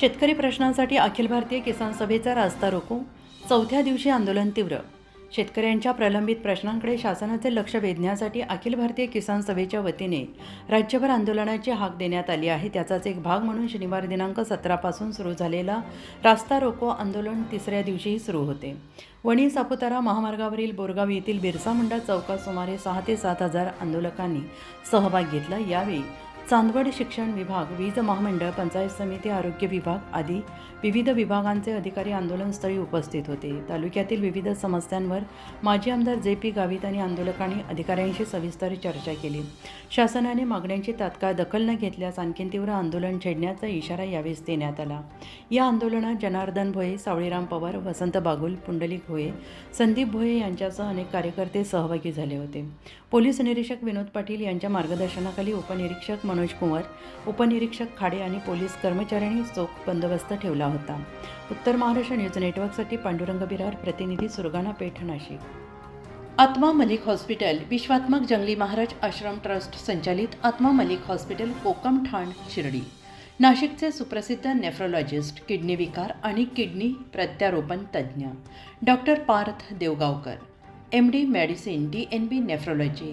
शेतकरी प्रश्नांसाठी अखिल भारतीय किसान सभेचा रास्ता रोको चौथ्या दिवशी आंदोलन तीव्र. शेतकऱ्यांच्या प्रलंबित प्रश्नांकडे शासनाचे लक्ष वेधण्यासाठी अखिल भारतीय किसान सभेच्या वतीने राज्यभर आंदोलनाची हाक देण्यात आली आहे. त्याचाच एक भाग म्हणून शनिवार दिनांक सतरापासून सुरू झालेला रास्ता रोको आंदोलन तिसऱ्या दिवशीही सुरू होते. वणी सापुतारा महामार्गावरील बोरगाव येथील बिरसा मुंडा चौकात सुमारे सहा ते सात हजार आंदोलकांनी सहभाग घेतला. यावेळी चांदवड शिक्षण विभाग वीज महामंडळ पंचायत समिती आरोग्य विभाग आदी विविध विभागांचे अधिकारी आंदोलनस्थळी उपस्थित होते. तालुक्यातील विविध समस्यांवर माजी आमदार जे पी गावित आणि आंदोलकांनी अधिकाऱ्यांशी सविस्तर चर्चा केली. शासनाने मागण्यांची तात्काळ दखल न घेतल्यास आणखी तीव्र आंदोलन छेडण्याचा इशारा यावेळेस देण्यात आला. या आंदोलनात जनार्दन भोये सावळीराम पवार वसंत बागुल पुंडलिक भोये संदीप भोये यांच्यासह अनेक कार्यकर्ते सहभागी झाले होते. पोलीस निरीक्षक विनोद पाटील यांच्या मार्गदर्शनाखाली उपनिरीक्षक मनोज कुंवर उपनिरीक्षक खाडे आणि पोलीस कर्मचाऱ्यांनी चोख बंदोबस्त ठेवला होता. उत्तर महाराष्ट्र न्यूज नेटवर्कसाठी पांडुरंग बिरार प्रतिनिधी सुरगाणा पेठ नाशिक. आत्मा मलिक हॉस्पिटल विश्वात्मक जंगली महाराज आश्रम ट्रस्ट संचालित आत्मा मलिक हॉस्पिटल कोकम ठाण शिर्डी. नाशिकचे सुप्रसिद्ध नेफ्रोलॉजिस्ट किडनी विकार आणि किडनी प्रत्यारोपण तज्ज्ञ. Doctor Parth Devgaonkar M D medicine D N B nephrology